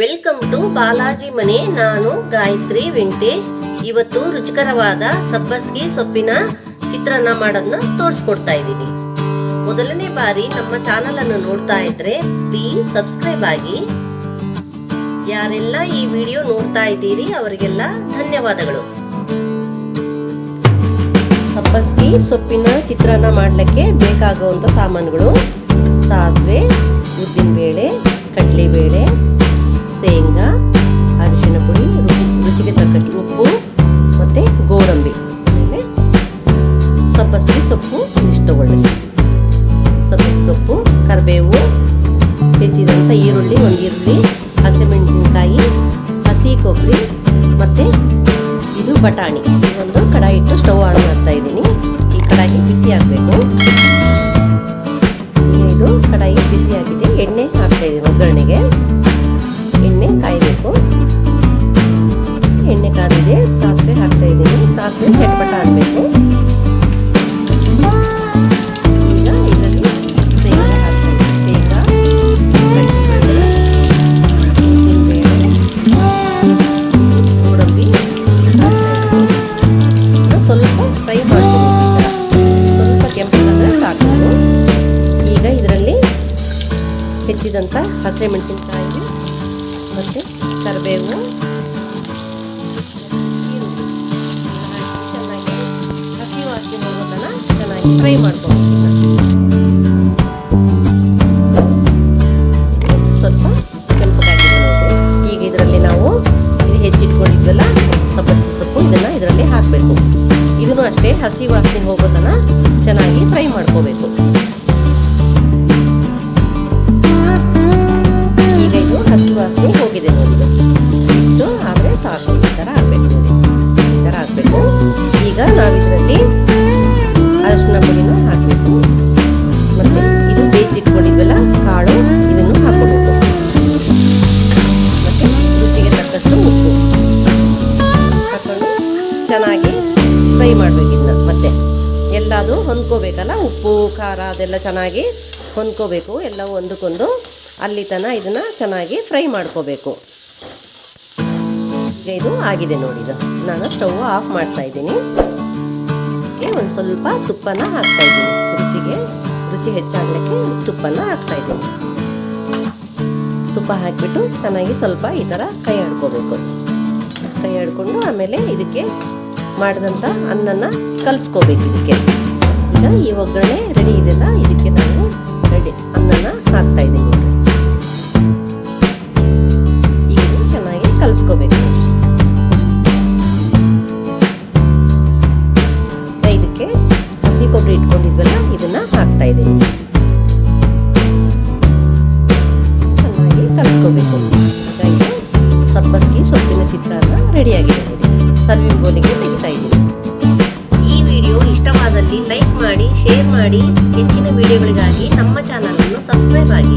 Welcome to Balaji ಮನೆ ನಾನು ಗಾಯತ್ರಿ ವೆಂಕಟೇಶ್ ಇವತ್ತು ರುಚಿಕರವಾದ ಸಬ್ಬಸ್ಗಿ ಸೊಪ್ಪಿನ ಚಿತ್ರಾನ್ನ ಮಾಡೋದನ್ನ ತೋರಿಸ್ಕೊಡ್ತಾ ಇದ್ದೀನಿ. ಮೊದಲನೇ ಬಾರಿ ನಮ್ಮ ಚಾನಲ್ ಅನ್ನು ನೋಡ್ತಾ ಇದ್ರೆ ಪ್ಲೀಸ್ ಸಬ್ಸ್ಕ್ರೈಬ್ ಆಗಿ. ಯಾರೆಲ್ಲ ಈ ವಿಡಿಯೋ ನೋಡ್ತಾ ಇದ್ದೀರಿ, ಅವರಿಗೆಲ್ಲ ಧನ್ಯವಾದಗಳು. ಸಬ್ಬಸ್ಗಿ ಸೊಪ್ಪಿನ ಚಿತ್ರಾನ್ನ ಮಾಡಲಿಕ್ಕೆ ಬೇಕಾಗುವಂಥ ಸಾಮಾನುಗಳು. ಸಾಸಿವೆ, ಉದ್ದಿನಬೇಳೆ, ಕಡಲೆಬೇಳೆ ಶೇಂಗಾ, ಅರಿಶಿನ ಪುಡಿ, ರುಚಿ, ರುಚಿಗೆ ತಕ್ಕಷ್ಟು ಉಪ್ಪು ಮತ್ತು ಗೋಡಂಬಿ. ಆಮೇಲೆ ಸಬ್ಬಸಿಗೆ ಸೊಪ್ಪು ಇಷ್ಟು ತಗೊಳ್ಳಿ. ಸಬ್ಬಸಿಗೆ ಸೊಪ್ಪು ಕರಿಬೇವು ಹೆಚ್ಚಿದಂಥ ಈರುಳ್ಳಿ ಒಂದು ಈರುಳ್ಳಿ ಹಸಿಮೆಣಸಿನ್ಕಾಯಿ, ಹಸಿ ಕೊಬ್ಬರಿ ಮತ್ತು ಇದು ಬಟಾಣಿ. ಒಂದು ಕಡಾಯಿ ಇಟ್ಟು ಸ್ಟವ್ ಆನ್ ಮಾಡ್ತಾ ಇದ್ದೀನಿ. ಈ ಕಡಾಯಿ ಬಿಸಿ ಆಗಬೇಕು. ಇದು ಕಡಾಯಿ ಬಿಸಿ ಆಗಿದೆ. ಎಣ್ಣೆ ಹಾಕ್ತಾ ಇದ್ದೀನಿ ಒಗ್ಗರಣೆಗೆ. ಎಣ್ಣೆ ಕಾಯಬೇಕು ಎಣ್ಣೆ ಕಾದಿದೆ ಸಾಸಿವೆ ಹಾಕ್ತಾ ಇದ್ದೀನಿ ಸಾಸಿವೆ ಚಟ್ಪಟ ಆಗಬೇಕು ಈಗ ಇದರಲ್ಲಿ ಶೇಂಗಾ ಹಾಕ್ತೀನಿ ಶೇಂಗಾ ಗೋಡಂಬಿ ಸ್ವಲ್ಪ ಫ್ರೈ ಮಾಡ್ತೀನಿ ಸ್ವಲ್ಪ ಕೆಂಪಗಾದ್ರೆ ಸಾಕು ಈಗ ಇದರಲ್ಲಿ ಹೆಚ್ಚಿದಂಥ ಹಸಿಮೆಣಸಿನಕಾಯಿ ಮತ್ತು ಕರಿಬೇವು. ಚೆನ್ನಾಗಿ ಹಸಿ ವಾಸನೆ ಹೋಗೋದನ್ನ ಚೆನ್ನಾಗಿ ಫ್ರೈ ಮಾಡ್ಕೊಬೇಕು. ಸ್ವಲ್ಪ ಕೆಂಪಗಾಗಿದೆ ನೋಡಿ. ಈಗ ಇದರಲ್ಲಿ ನಾವು ಇದು ಹೆಚ್ಚಿಟ್ಕೊಂಡಿದ್ವಲ್ಲ ಸಬ್ಬಸಿ ಸೊಪ್ಪು ಇದನ್ನು ಇದರಲ್ಲಿ ಹಾಕಬೇಕು. ಇದನ್ನು ಅಷ್ಟೇ ಹಸಿ ವಾಸನೆ ಹೋಗೋದನ್ನ ಚೆನ್ನಾಗಿ ಫ್ರೈ ಮಾಡ್ಕೋಬೇಕು. ಚೆನ್ನಾಗಿ ಫ್ರೈ ಮಾಡಬೇಕು ಇದನ್ನ ಮತ್ತೆ. ಎಲ್ಲದು ಹೊಂದ್ಕೋಬೇಕಲ್ಲ, ಉಪ್ಪು, ಖಾರ ಅದೆಲ್ಲ ಚೆನ್ನಾಗಿ ಹೊಂದ್ಕೋಬೇಕು. ಎಲ್ಲ ಒಂದಕ್ಕೊಂದು ಅಲ್ಲಿ ತನಕ ಇದನ್ನು ಚೆನ್ನಾಗಿ ಫ್ರೈ ಮಾಡ್ಕೋಬೇಕು. ಇದು ಆಗಿದೆ ನೋಡಿ ಇದು. ನಾನು ಸ್ಟವ್ ಆಫ್ ಮಾಡ್ತಾ ಇದ್ದೀನಿ. ಒಂದು ಸ್ವಲ್ಪ ತುಪ್ಪನ ಹಾಕ್ತಾ ಇದ್ದೀನಿ. ರುಚಿಗೆ, ರುಚಿ ಹೆಚ್ಚಾಗಲಿಕ್ಕೆ ತುಪ್ಪನ ಹಾಕ್ತಾ ಇದ್ದೀನಿ. ತುಪ್ಪ ಹಾಕಿಬಿಟ್ಟು ಚೆನ್ನಾಗಿ ಸ್ವಲ್ಪ ಈ ಥರ ಕೈ ಆಡ್ಕೋಬೇಕು ಕೈ ಆಡ್ಕೊಂಡು ಆಮೇಲೆ ಇದಕ್ಕೆ ಮಾಡಿದಂಥ ಅನ್ನನ ಕಲಿಸ್ಕೋಬೇಕು ಇದಕ್ಕೆ. ಈಗ ಈ ಒಗ್ಗರಣೆ ರೆಡಿ ಇದೆಲ್ಲ ಇದಕ್ಕೆ ನಾವು ರೆಡಿ ಅನ್ನನ ಹಾಕ್ತಾ ಇದ್ದೀನಿ ನೋಡ್ರಿ. ಈಗ ಚೆನ್ನಾಗಿ ಕಲಿಸ್ಕೋಬೇಕು. ಇದಕ್ಕೆ ಹಸಿ ಕೊಬ್ಬರಿ ಇಟ್ಕೊಂಡಿದ್ವಲ್ಲ, ಇದನ್ನ ಹಾಕ್ತಾ ಇದ್ದೀನಿ. ಚೆನ್ನಾಗಿ ಕಲಿಸ್ಕೋಬೇಕು. ಸಬ್ಬಸ್ಗಿ ಸೊಪ್ಪಿನ ಚಿತ್ರಾನ್ನ ರೆಡಿಯಾಗಿದೆ ನೋಡಿ. ಸರ್ವಿಂಗ್ ಬೋಲಿಗೆ ತೆಗಿತಾ ಇದ್ದೀನಿ. ಈ ವಿಡಿಯೋ ಇಷ್ಟವಾದಲ್ಲಿ ಲೈಕ್ ಮಾಡಿ, ಶೇರ್ ಮಾಡಿ, ಹೆಚ್ಚಿನ ವಿಡಿಯೋಗಳಿಗಾಗಿ ನಮ್ಮ ಚಾನಲನ್ನು ಸಬ್ಸ್ಕ್ರೈಬ್ ಆಗಿ.